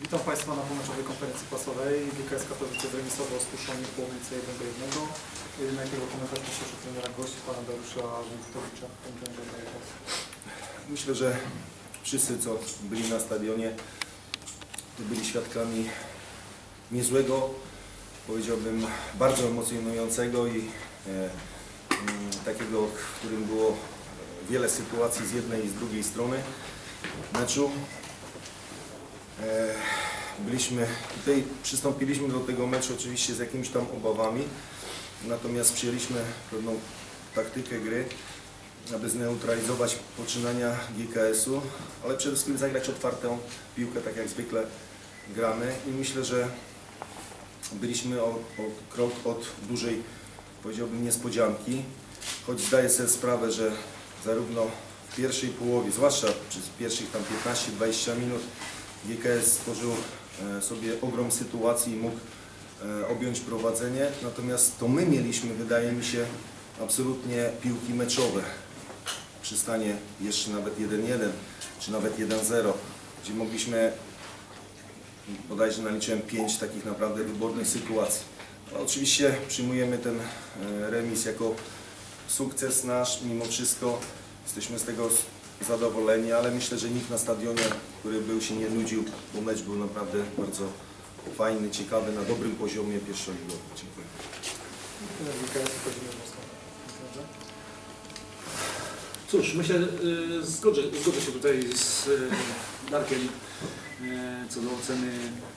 Witam Państwa na pomeczowej konferencji prasowej. GKS Katowice zremisował z Puszczami w Połomnicy 1 do 1. Najpierw komentarz proszę trenera gości, pana Dariusza głos. Myślę, że wszyscy, co byli na stadionie, byli świadkami niezłego, powiedziałbym bardzo emocjonującego i e, mm, takiego, w którym było wiele sytuacji z jednej i z drugiej strony meczu. E, byliśmy tutaj, przystąpiliśmy do tego meczu oczywiście z jakimiś tam obawami, natomiast przyjęliśmy pewną taktykę gry, aby zneutralizować poczynania GKS-u, ale przede wszystkim zagrać otwartą piłkę, tak jak zwykle gramy. I myślę, że byliśmy o, o krok od dużej, powiedziałbym, niespodzianki, choć zdaję sobie sprawę, że zarówno w pierwszej połowie, zwłaszcza przez pierwszych tam 15-20 minut GKS stworzył e, sobie ogrom sytuacji i mógł e, objąć prowadzenie, natomiast to my mieliśmy, wydaje mi się, absolutnie piłki meczowe przy stanie jeszcze nawet 1-1 czy nawet 1-0, gdzie mogliśmy, bodajże naliczyłem 5 takich naprawdę wybornych sytuacji. Ale oczywiście przyjmujemy ten e, remis jako sukces nasz, mimo wszystko jesteśmy z tego zadowoleni, ale myślę, że nikt na stadionie, który był, się nie nudził, bo mecz był naprawdę bardzo fajny, ciekawy, na dobrym poziomie pierwszoligowy. Dziękuję. Cóż, myślę, y, zgodzę, zgodzę się tutaj z y, Darkiem y, co do oceny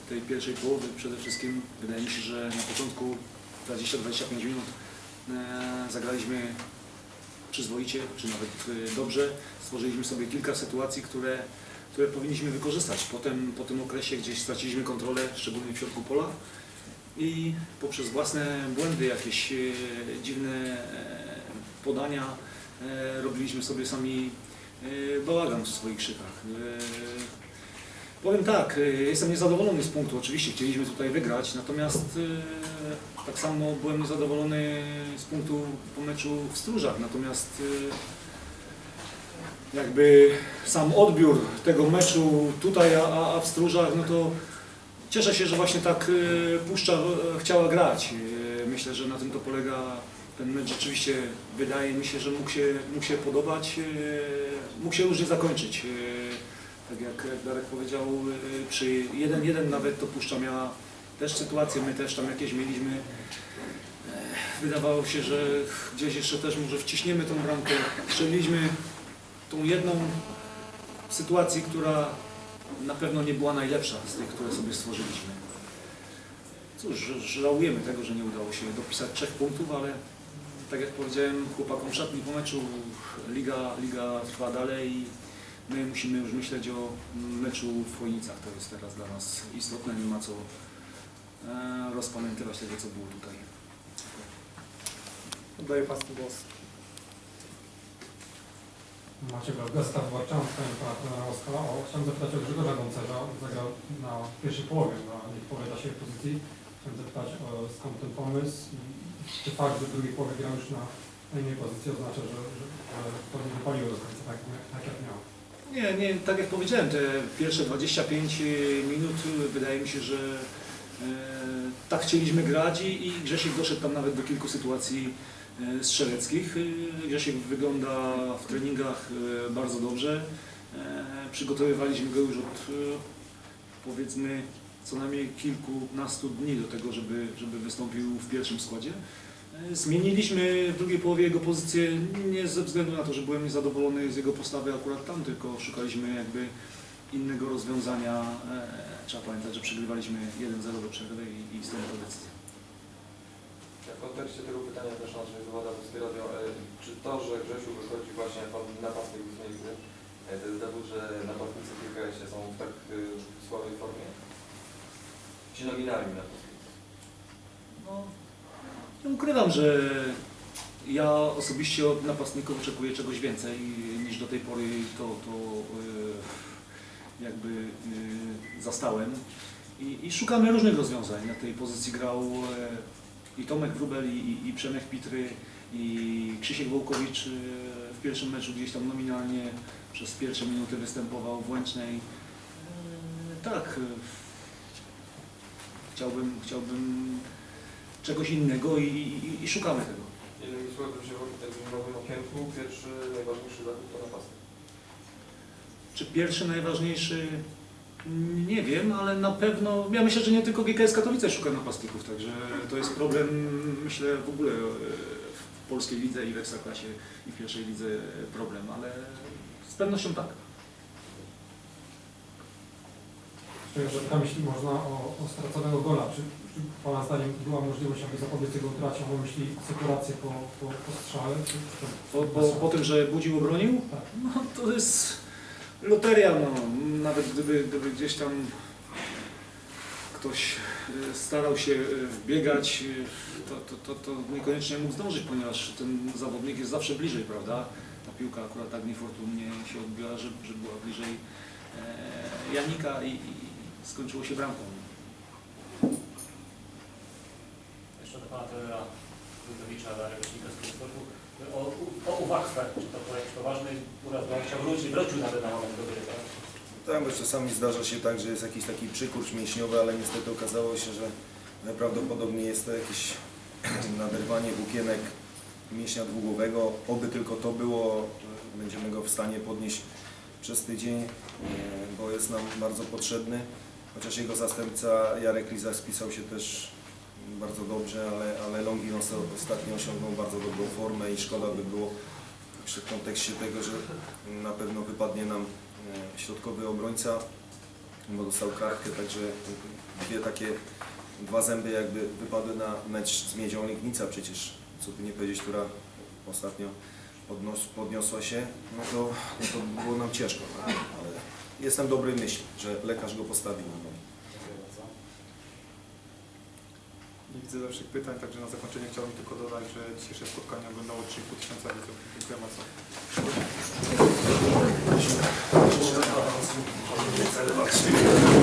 tej pierwszej połowy. Przede wszystkim wydaje mi się, że na początku 20-25 minut y, zagraliśmy przyzwoicie, czy nawet y, dobrze. Stworzyliśmy sobie kilka sytuacji, które, które powinniśmy wykorzystać. Potem po tym okresie gdzieś straciliśmy kontrolę, szczególnie w środku pola i poprzez własne błędy, jakieś e, dziwne e, podania e, robiliśmy sobie sami e, bałagan w swoich szykach. Powiem tak, e, jestem niezadowolony z punktu, oczywiście chcieliśmy tutaj wygrać, natomiast e, tak samo byłem niezadowolony z punktu po meczu w Stróżach, natomiast e, jakby sam odbiór tego meczu tutaj, a, w Stróżach, no to Cieszę się, że właśnie tak Puszcza chciała grać. Myślę, że na tym to polega ten mecz. Rzeczywiście wydaje mi się, że mógł się, mógł się podobać, mógł się różnie zakończyć. Tak jak Darek powiedział, y, przy 1-1 nawet to Puszcza miała też sytuację, my też tam jakieś mieliśmy. Ech, Wydawało się, że gdzieś jeszcze też może wciśniemy tą bramkę. Strzeliliśmy tą jedną sytuacji, która na pewno nie była najlepsza z tych, które sobie stworzyliśmy. Cóż, żałujemy tego, że nie udało się dopisać trzech punktów, ale tak jak powiedziałem chłopakom szatni po meczu, liga, liga trwa dalej my musimy już myśleć o meczu w Chojnicach. To jest teraz dla nas istotne, nie ma co e, rozpamiętywać tego, co było tutaj. Oddaję Państwu głos. Maciek Gestaw Warczan, stanie pana trenera Oskala. O, chciałem zapytać o Grzegorza Goncerza. Zagrał na pierwszej połowie, na nie powiada się pozycji. Chciałem zapytać o, skąd ten pomysł i czy fakt, że w drugiej połowie grał już na, innej pozycji oznacza, że, że, że to nie wypaliło do końca tak, tak jak. Nie, nie, tak jak powiedziałem, te pierwsze 25 minut y, wydaje mi się, że e, tak chcieliśmy grać i, i Grzesiek doszedł tam nawet do kilku sytuacji e, strzeleckich. Y, Grzesiek wygląda w treningach e, bardzo dobrze. E, przygotowywaliśmy go już od e, powiedzmy co najmniej kilkunastu dni do tego, żeby, żeby wystąpił w pierwszym składzie. Zmieniliśmy w drugiej połowie jego pozycję nie ze względu na to, że byłem niezadowolony z jego postawy akurat tam, tylko szukaliśmy jakby innego rozwiązania. E, Trzeba pamiętać, że przegrywaliśmy 1-0 do przerwy i, i stąd ta decyzja. W kontekście tego pytania też Andrzej Zawada z radio, czy to, że Grzesiu wychodzi właśnie jako napastnik z gry, to jest dowód, że napastnicy w GKS są w tak e, słabej formie? Ci nominalni napastnicy. No, nie ukrywam, że ja osobiście od napastników oczekuję czegoś więcej niż do tej pory to, to e, jakby e, zastałem. I, I szukamy różnych rozwiązań. Na tej pozycji grał e, i Tomek Wrubel, i, i- Przemek Pitry, i Krzysiek Wołkowicz w pierwszym meczu gdzieś tam nominalnie przez pierwsze minuty występował w Łęcznej. Tak, chciałbym, chciałbym czegoś innego i, i, i szukamy tego. Innymi słowy, że w takim nowym okienku pierwszy najważniejszy zawód to napastnik. Czy pierwszy najważniejszy? Nie wiem, ale na pewno, ja myślę, że nie tylko GKS Katowice szuka napastników, także to jest problem, myślę, w ogóle e, w polskiej lidze i w Ekstraklasie i w pierwszej lidze problem, ale z pewnością tak. Jeszcze zapytam, jeśli można, o, o straconego gola. Czy, czy Pana zdaniem była możliwość, aby zapobiec jego utracie? Mam myśli sekurację po, po, po strzale? Czy, czy Po, po, po tym, że Budził obronił, Tak. no to jest loteria, no. Nawet gdyby, gdyby gdzieś tam ktoś e, starał się e, wbiegać, e, to, to, to, to niekoniecznie mógł zdążyć, ponieważ ten zawodnik jest zawsze bliżej, prawda? Ta piłka akurat tak niefortunnie się odbiła, że, że była bliżej Janika i skończyło się bramką. Jeszcze do Pana trenera Rudowicza, Darego Śnikowskiego Sportu. O, o uwagę, czy to projekt poważny, uraz, bo on chciał wrócić, wrócił nawet na moment do gry, tak? Tak, bo czasami zdarza się tak, że jest jakiś taki przykurcz mięśniowy, ale niestety okazało się, że prawdopodobnie jest to jakieś naderwanie włókienek mięśnia dwugłowego. Oby tylko to było, będziemy go w stanie podnieść przez tydzień, e, bo jest nam bardzo potrzebny. Chociaż jego zastępca Jarek Liza spisał się też bardzo dobrze, ale, ale Longinos ostatnio osiągnął bardzo dobrą formę i szkoda by było w kontekście tego, że na pewno wypadnie nam e, środkowy obrońca, bo dostał kartkę, także dwie takie, dwa zęby jakby wypadły na mecz z Miedzią Legnica przecież, co by nie powiedzieć, która ostatnio podniosła się, no to, no to było nam ciężko, no, ale jestem dobry myśl, że lekarz go postawił na nogi. Nie widzę dalszych pytań, także na zakończenie chciałbym tylko dodać, że dzisiejsze spotkanie oglądało 3,5 tysiąca widzów. Dziękuję bardzo. Thank.